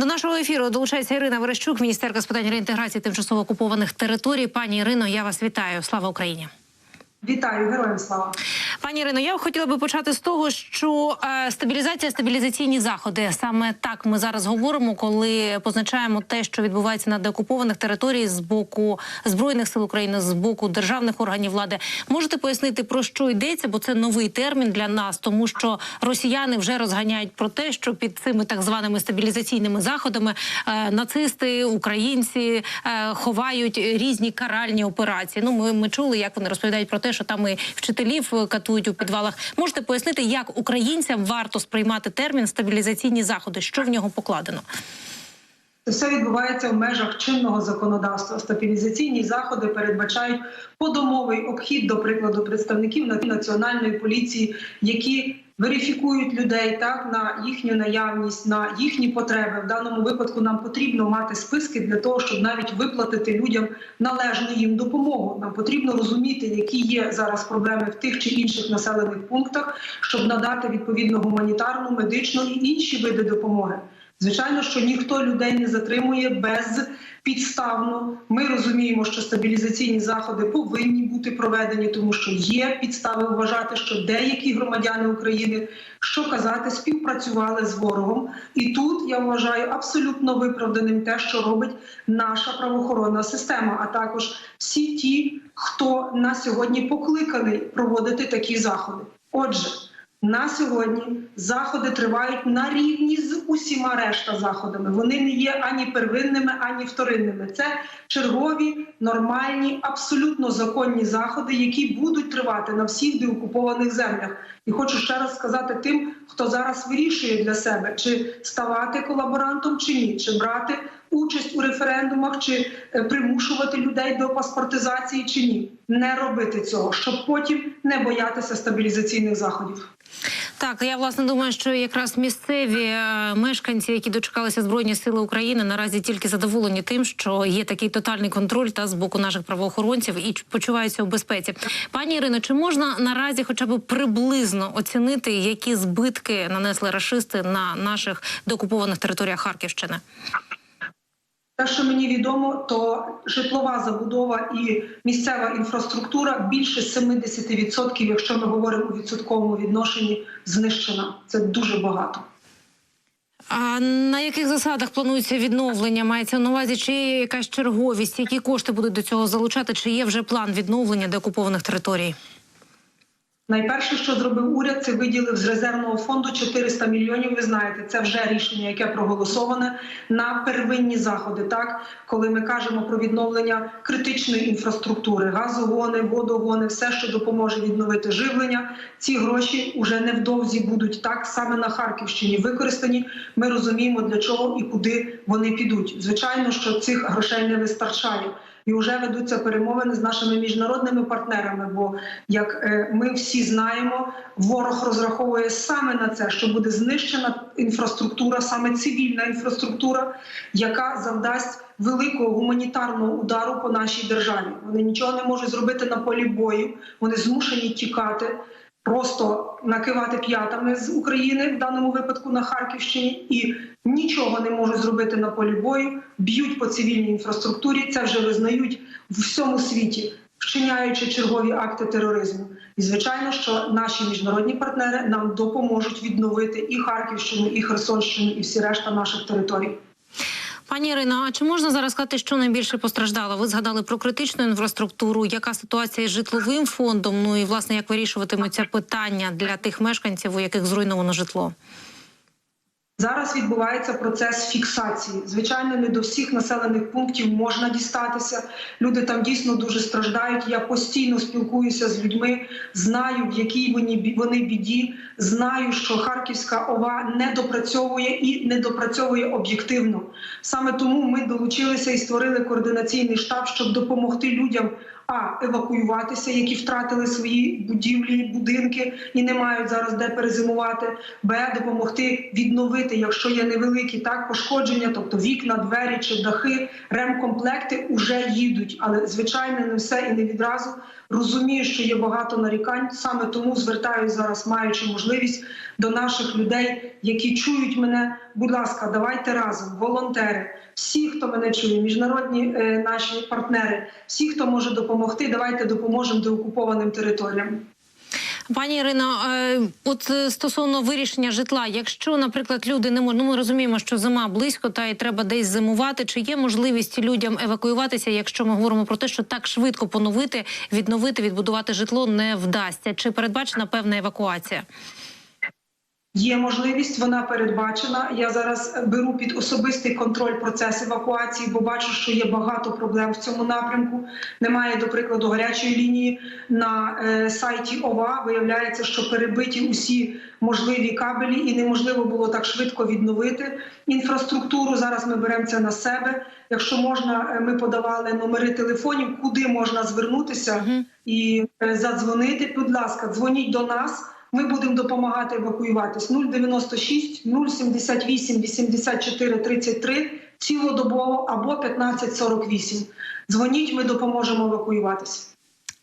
До нашого ефіру долучається Ірина Верещук, міністерка з питань реінтеграції тимчасово окупованих територій. Пані Ірино, я вас вітаю. Слава Україні. Вітаю, героям слава. Пані Ірино, я хотіла би почати з того, що е, стабілізація, стабілізаційні заходи саме так ми зараз говоримо, коли позначаємо те, що відбувається на деокупованих територіях з боку збройних сил України, з боку державних органів влади. Можете пояснити про що йдеться? Бо це новий термін для нас, тому що росіяни вже розганяють про те, що під цими так званими стабілізаційними заходами е, нацисти, українці е, ховають різні каральні операції. Ну, ми, ми чули, як вони розповідають про те, що там і вчителів е, катують у підвалах. Можете пояснити, як українцям варто сприймати термін стабілізаційні заходи? Що в нього покладено? Це все відбувається в межах чинного законодавства. Стабілізаційні заходи передбачають подомовий обхід, до прикладу, представників національної поліції, які верифікують людей так на їхню наявність, на їхні потреби. В даному випадку нам потрібно мати списки для того, щоб навіть виплатити людям належну їм допомогу. Нам потрібно розуміти, які є зараз проблеми в тих чи інших населених пунктах, щоб надати відповідно гуманітарну, медичну і інші види допомоги. Звичайно, що ніхто людей не затримує безпідставно. Ми розуміємо, що стабілізаційні заходи повинні бути проведені, тому що є підстави вважати, що деякі громадяни України, що казати, співпрацювали з ворогом. І тут я вважаю абсолютно виправданим те, що робить наша правоохоронна система, а також всі ті, хто на сьогодні покликаний проводити такі заходи. Отже. На сьогодні заходи тривають на рівні з усіма решта заходами. Вони не є ані первинними, ані вторинними. Це чергові, нормальні, абсолютно законні заходи, які будуть тривати на всіх деокупованих землях. І хочу ще раз сказати тим, хто зараз вирішує для себе, чи ставати колаборантом, чи ні, чи брати участь у референдумах, чи е, примушувати людей до паспортизації, чи ні. Не робити цього, щоб потім не боятися стабілізаційних заходів. Так, я власне думаю, що якраз місцеві е, мешканці, які дочекалися збройні сили України, наразі тільки задоволені тим, що є такий тотальний контроль та з боку наших правоохоронців і почуваються у безпеці. Пані Ірино, чи можна наразі, хоча б приблизно оцінити, які збитки нанесли рашисти на наших деокупованих територіях Харківщини? Те, що мені відомо, то житлова забудова і місцева інфраструктура більше 70%, якщо ми говоримо у відсотковому відношенні, знищена. Це дуже багато. А на яких засадах планується відновлення? Мається на увазі, чи є якась черговість, які кошти будуть до цього залучати? Чи є вже план відновлення деокупованих територій? Найперше, що зробив уряд, це виділив з резервного фонду 400 мільйонів. Ви знаєте, це вже рішення, яке проголосоване на первинні заходи. Так, коли ми кажемо про відновлення критичної інфраструктури, газогони, водогони, все, що допоможе відновити живлення. Ці гроші вже невдовзі будуть так саме на Харківщині використані. Ми розуміємо для чого і куди вони підуть. Звичайно, що цих грошей не вистачає. І вже ведуться перемовини з нашими міжнародними партнерами. Бо як е, ми всі знаємо, ворог розраховує саме на це, що буде знищена інфраструктура, саме цивільна інфраструктура, яка завдасть великого гуманітарного удару по нашій державі. Вони нічого не можуть зробити на полі бою. Вони змушені тікати. Просто накивати п'ятами з України в даному випадку на Харківщині і нічого не можуть зробити на полі бою, б'ють по цивільній інфраструктурі. Це вже визнають в всьому світі, вчиняючи чергові акти тероризму. І звичайно, що наші міжнародні партнери нам допоможуть відновити і Харківщину, і Херсонщину, і всі решта наших територій. Пані Ірина, а чи можна зараз сказати, що найбільше постраждало? Ви згадали про критичну інфраструктуру. Яка ситуація з житловим фондом? Ну і власне як вирішуватимуться питання для тих мешканців, у яких зруйновано житло? Зараз відбувається процес фіксації. Звичайно, не до всіх населених пунктів можна дістатися. Люди там дійсно дуже страждають. Я постійно спілкуюся з людьми, знаю, в якій вони біді. Знаю, що Харківська ова не допрацьовує і не допрацьовує об'єктивно. Саме тому ми долучилися і створили координаційний штаб, щоб допомогти людям. А евакуюватися, які втратили свої будівлі, будинки і не мають зараз де перезимувати. Б допомогти відновити, якщо є невеликі так пошкодження, тобто вікна, двері чи дахи, ремкомплекти вже їдуть, але звичайно не все і не відразу. Розумію, що є багато нарікань. Саме тому звертаюся зараз, маючи можливість до наших людей, які чують мене. Будь ласка, давайте разом, волонтери, всі, хто мене чує, міжнародні е, наші партнери, всі, хто може допомогти, давайте допоможемо деокупованим територіям. Пані Ірино, е, от е, стосовно вирішення житла, якщо, наприклад, люди не можуть, ну ми розуміємо, що зима близько, та й треба десь зимувати. Чи є можливість людям евакуюватися, якщо ми говоримо про те, що так швидко поновити, відновити, відбудувати житло не вдасться? Чи передбачена певна евакуація? Є можливість, вона передбачена. Я зараз беру під особистий контроль процес евакуації, бо бачу, що є багато проблем в цьому напрямку. Немає, до прикладу, гарячої лінії на е, сайті ОВА. Виявляється, що перебиті усі можливі кабелі, і неможливо було так швидко відновити інфраструктуру. Зараз ми беремо це на себе. Якщо можна, е, ми подавали номери телефонів, куди можна звернутися і е, задзвонити. Будь ласка, дзвоніть до нас. Ми будемо допомагати евакуюватись 096 078 84 33 цілодобово або 1548. Дзвоніть, ми допоможемо евакуюватись.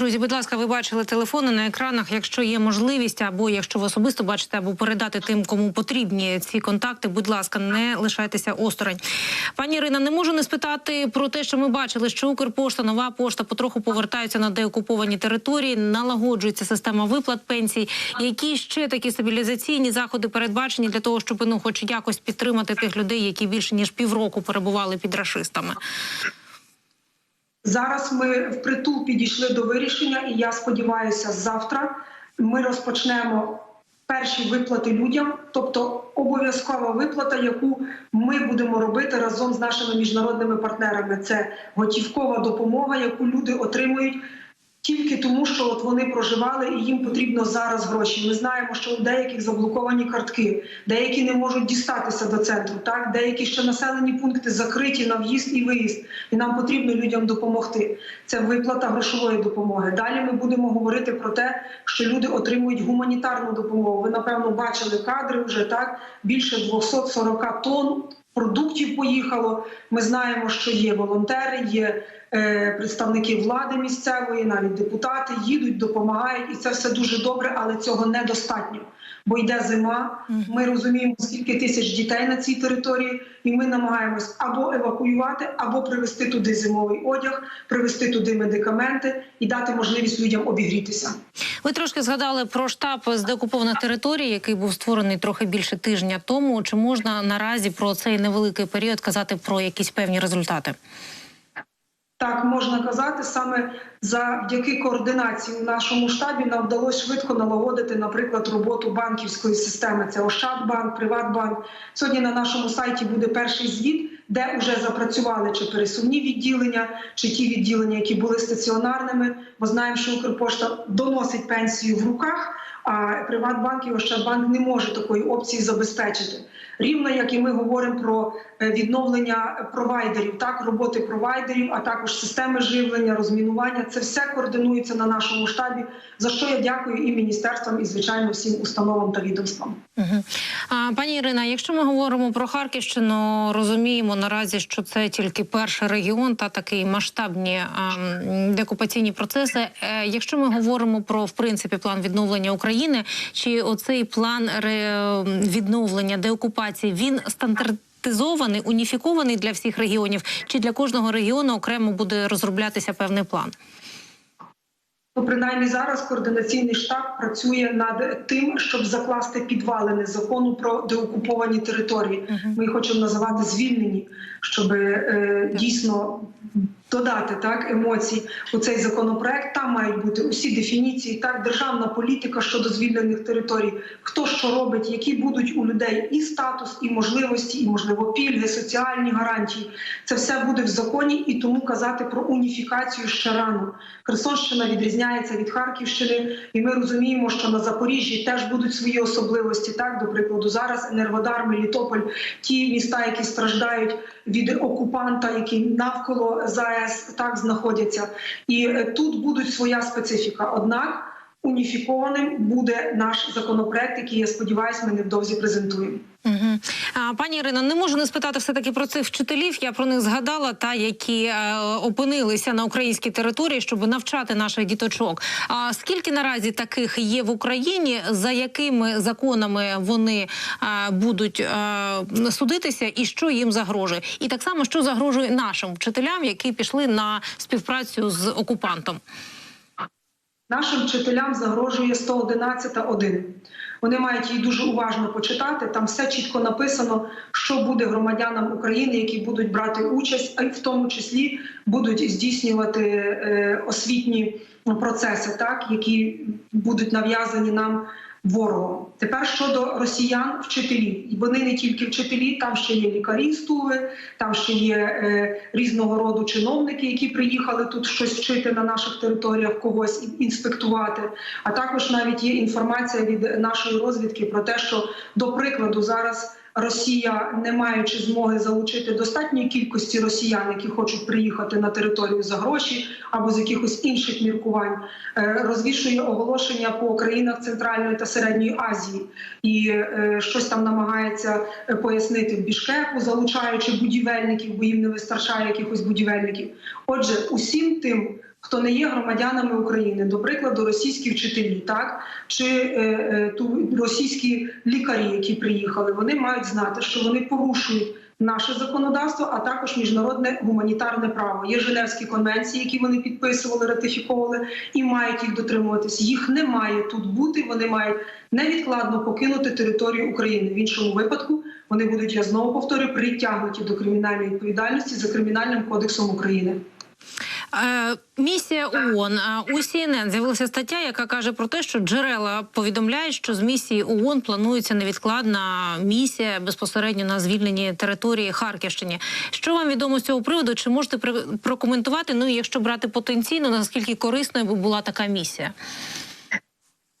Друзі, будь ласка, ви бачили телефони на екранах. Якщо є можливість, або якщо ви особисто бачите, або передати тим, кому потрібні ці контакти, будь ласка, не лишайтеся осторонь. Пані Ірина, не можу не спитати про те, що ми бачили, що Укрпошта, нова пошта потроху повертаються на деокуповані території, налагоджується система виплат пенсій. Які ще такі стабілізаційні заходи передбачені для того, щоб ну, хоч якось підтримати тих людей, які більше ніж півроку перебували під рашистами? Зараз ми впритул підійшли до вирішення, і я сподіваюся, завтра ми розпочнемо перші виплати людям, тобто обов'язкова виплата, яку ми будемо робити разом з нашими міжнародними партнерами. Це готівкова допомога, яку люди отримують. Тільки тому, що от вони проживали і їм потрібно зараз гроші. Ми знаємо, що у деяких заблоковані картки, деякі не можуть дістатися до центру. Так, деякі ще населені пункти закриті на в'їзд і виїзд, і нам потрібно людям допомогти. Це виплата грошової допомоги. Далі ми будемо говорити про те, що люди отримують гуманітарну допомогу. Ви напевно бачили кадри вже так. Більше 240 тонн продуктів поїхало. Ми знаємо, що є волонтери, є представники влади місцевої, навіть депутати їдуть, допомагають, і це все дуже добре, але цього недостатньо. Бо йде зима. Ми розуміємо, скільки тисяч дітей на цій території, і ми намагаємось або евакуювати, або привезти туди зимовий одяг, привезти туди медикаменти і дати можливість людям обігрітися. Ви трошки згадали про штаб з деокупованих територій, який був створений трохи більше тижня тому. Чи можна наразі про цей невеликий період казати про якісь певні результати? Так можна казати, саме завдяки координації у нашому штабі нам вдалося швидко налагодити, наприклад, роботу банківської системи. Це Ощадбанк, Приватбанк. Сьогодні на нашому сайті буде перший звіт, де вже запрацювали чи пересувні відділення, чи ті відділення, які були стаціонарними. Бо знаємо, що Укрпошта доносить пенсію в руках. А Приватбанк і Ощадбанк не може такої опції забезпечити. Рівно як і ми говоримо про е, відновлення провайдерів, так роботи провайдерів, а також системи живлення, розмінування. Це все координується на нашому штабі. За що я дякую і міністерствам, і звичайно всім установам та відомствам. А, пані Ірина, якщо ми говоримо про Харківщину, розуміємо наразі, що це тільки перший регіон та такі масштабні деокупаційні процеси. Е, якщо ми говоримо про в принципі план відновлення України, чи оцей план відновлення деокупації він стандартизований, уніфікований для всіх регіонів, чи для кожного регіону окремо буде розроблятися певний план? Ну, принаймні зараз координаційний штаб працює над тим, щоб закласти підвалини закону про деокуповані території. Ми їх хочемо називати звільнені, щоб е, дійсно додати так емоцій у цей законопроект. Там мають бути усі дефініції, так державна політика щодо звільнених територій, хто що робить, які будуть у людей і статус, і можливості, і можливо пільги, соціальні гарантії. Це все буде в законі, і тому казати про уніфікацію ще рано. Херсонщина відрізняється від Харківщини, і ми розуміємо, що на Запоріжжі теж будуть свої особливості. Так, до прикладу, зараз Енергодар, Мелітополь, ті міста, які страждають від окупанта, які навколо ЗАЕС так знаходяться, і е, тут будуть своя специфіка. Однак уніфікованим буде наш законопроект, який я сподіваюся, ми невдовзі презентуємо. Угу. А, пані Ірино, не можу не спитати все таки про цих вчителів. Я про них згадала, та які е, опинилися на українській території, щоб навчати наших діточок. А скільки наразі таких є в Україні? За якими законами вони е, будуть е, судитися, і що їм загрожує? І так само, що загрожує нашим вчителям, які пішли на співпрацю з окупантом? Нашим вчителям загрожує 111.1. Вони мають її дуже уважно почитати. Там все чітко написано, що буде громадянам України, які будуть брати участь, а в тому числі будуть здійснювати е, освітні процеси, так які будуть нав'язані нам ворогом. Тепер щодо росіян, вчителів, і вони не тільки вчителі, там ще є лікарі стули, там ще є е, різного роду чиновники, які приїхали тут щось вчити на наших територіях, когось інспектувати. А також навіть є інформація від нашої розвідки про те, що до прикладу зараз. Росія, не маючи змоги залучити достатньої кількості росіян, які хочуть приїхати на територію за гроші або з якихось інших міркувань, е, розвішує оголошення по країнах Центральної та Середньої Азії і е, щось там намагається е, пояснити в Бішкеку, залучаючи будівельників, бо їм не вистачає якихось будівельників. Отже, усім тим. Хто не є громадянами України, до прикладу, російські вчителі, так чи е, е, ту російські лікарі, які приїхали, вони мають знати, що вони порушують наше законодавство, а також міжнародне гуманітарне право. Є Женевські конвенції, які вони підписували, ратифіковували і мають їх дотримуватись. Їх не має тут бути. Вони мають невідкладно покинути територію України. В іншому випадку вони будуть я знову повторюю притягнуті до кримінальної відповідальності за кримінальним кодексом України. Е, місія ООН. У CNN з'явилася стаття, яка каже про те, що джерела повідомляють, що з місії ООН планується невідкладна місія безпосередньо на звільненні території Харківщини. Що вам відомо з цього приводу? Чи можете прокоментувати? Ну якщо брати потенційно, наскільки корисною була така місія?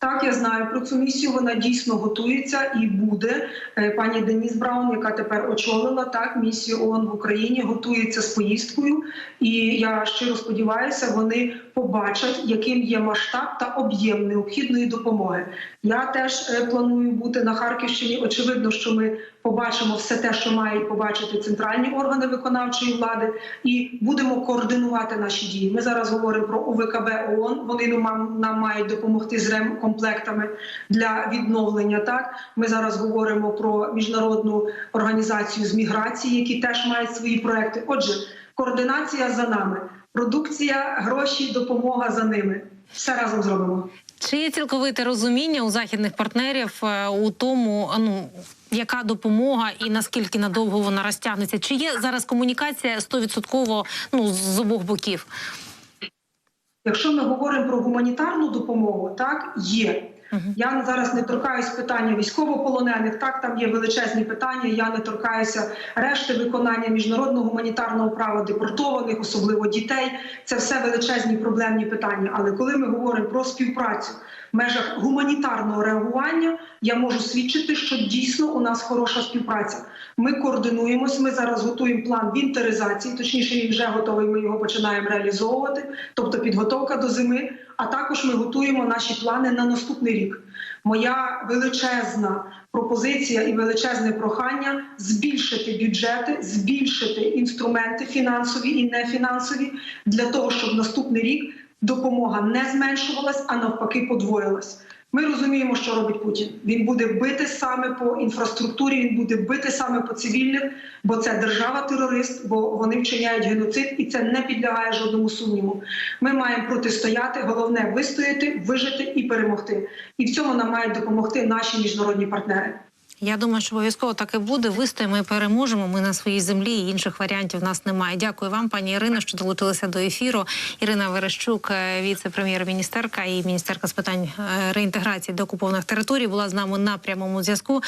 Так, я знаю про цю місію. Вона дійсно готується і буде. Е, Пані Деніс Браун, яка тепер очолила так місію ООН в Україні, готується з поїздкою. І я щиро сподіваюся, вони побачать, яким є масштаб та об'єм необхідної допомоги. Я теж е, планую бути на Харківщині. Очевидно, що ми побачимо все те, що мають побачити центральні органи виконавчої влади, і будемо координувати наші дії. Ми зараз говоримо про УВКБ ООН. Вони нам, нам мають допомогти з ремкомплектами для відновлення. Так ми зараз говоримо про міжнародну організацію з міграції, які теж мають свої проекти. Отже, координація за нами, продукція, гроші, допомога за ними. Все разом зробимо. Чи є цілковите розуміння у західних партнерів е, у тому, ну яка допомога і наскільки надовго вона розтягнеться? Чи є зараз комунікація стовідсотково ну з обох боків? Якщо ми говоримо про гуманітарну допомогу, так є. Я зараз не торкаюсь питання військовополонених. Так, там є величезні питання. Я не торкаюся решти виконання міжнародного гуманітарного права депортованих, особливо дітей. Це все величезні проблемні питання. Але коли ми говоримо про співпрацю межах гуманітарного реагування, я можу свідчити, що дійсно у нас хороша співпраця. Ми координуємось. Ми зараз готуємо план вінтеризації. Точніше, він вже готовий. Ми його починаємо реалізовувати, тобто підготовка до зими. А також ми готуємо наші плани на наступний рік. Моя величезна пропозиція і величезне прохання збільшити бюджети, збільшити інструменти фінансові і нефінансові для того, щоб наступний рік допомога не зменшувалась, а навпаки подвоїлась. Ми розуміємо, що робить Путін. Він буде бити саме по інфраструктурі, він буде бити саме по цивільних, бо це держава-терорист, бо вони вчиняють геноцид, і це не підлягає жодному сумніву. Ми маємо протистояти. Головне вистояти, вижити і перемогти. І в цьому нам мають допомогти наші міжнародні партнери. Я думаю, що обов'язково так і буде. Вистоїмо і переможемо. Ми на своїй землі і інших варіантів в нас немає. Дякую вам, пані Ірино, що долучилися до ефіру. Ірина Верещук, е, віце-прем'єр-міністерка і міністерка з питань е, реінтеграції до окупованих територій, була з нами на прямому зв'язку.